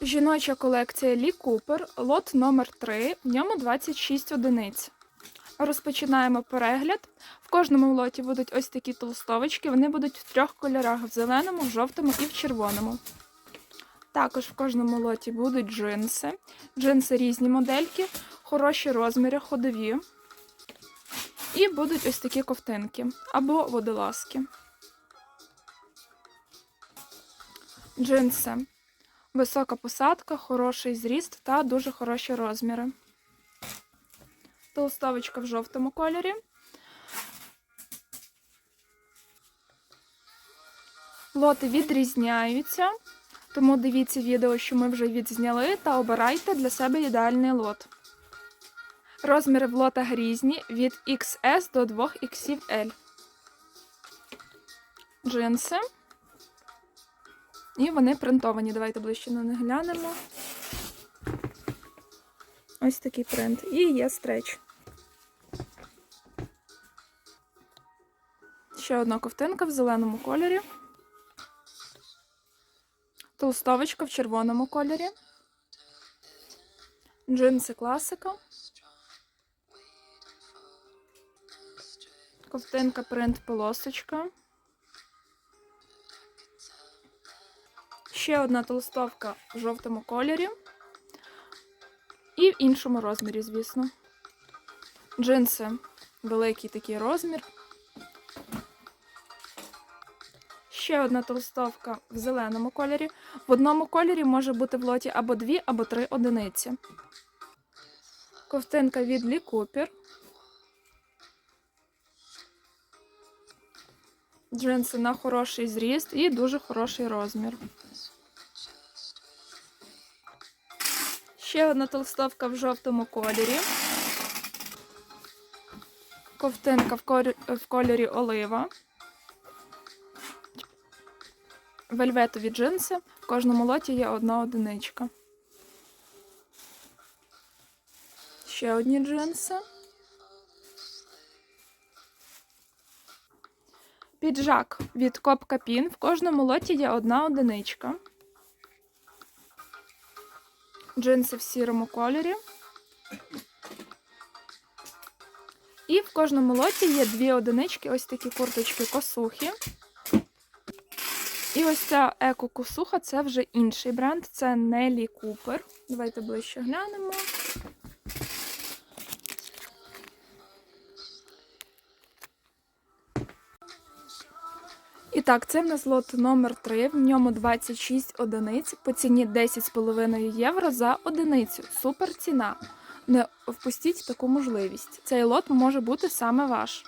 Жіноча колекція Лі Купер, лот номер 3 в ньому 26 одиниць. Розпочинаємо перегляд. В кожному лоті будуть ось такі толстовочки. Вони будуть в трьох кольорах: в зеленому, в жовтому і в червоному. Також в кожному лоті будуть джинси. Джинси різні модельки, хороші розміри, ходові. І будуть ось такі ковтинки або водолазки. Джинси. Висока посадка, хороший зріст та дуже хороші розміри. Толстовочка в жовтому кольорі. Лоти відрізняються, тому дивіться відео, що ми вже відзняли, та обирайте для себе ідеальний лот. Розміри в лотах різні від XS до 2XL. Джинси. І вони принтовані. Давайте ближче на них глянемо. Ось такий принт. І є стреч. Ще одна ковтинка в зеленому кольорі. Толстовочка в червоному кольорі. Джинси класика. Ковтинка принт полосочка. Ще одна толстовка в жовтому кольорі. І в іншому розмірі, звісно. Джинси великий такий розмір. Ще одна толстовка в зеленому кольорі. В одному кольорі може бути в лоті або дві, або три одиниці. Ковтинка від Лі Купер. Джинси на хороший зріст і дуже хороший розмір. Ще одна толстовка в жовтому кольорі. Ковтинка в, кор... в кольорі олива. Вельветові джинси. В кожному лоті є одна одиничка. Ще одні джинси. Піджак від Копка Пін. В кожному лоті є одна одиничка. Джинси в сірому кольорі. І в кожному лоті є дві одинички, ось такі курточки косухи. І ось ця еко-косуха це вже інший бренд, це Нелі Купер. Давайте ближче глянемо. Так, це в нас лот номер 3, в ньому 26 одиниць по ціні 10,5 євро за одиницю. Супер ціна. Не впустіть таку можливість. Цей лот може бути саме ваш.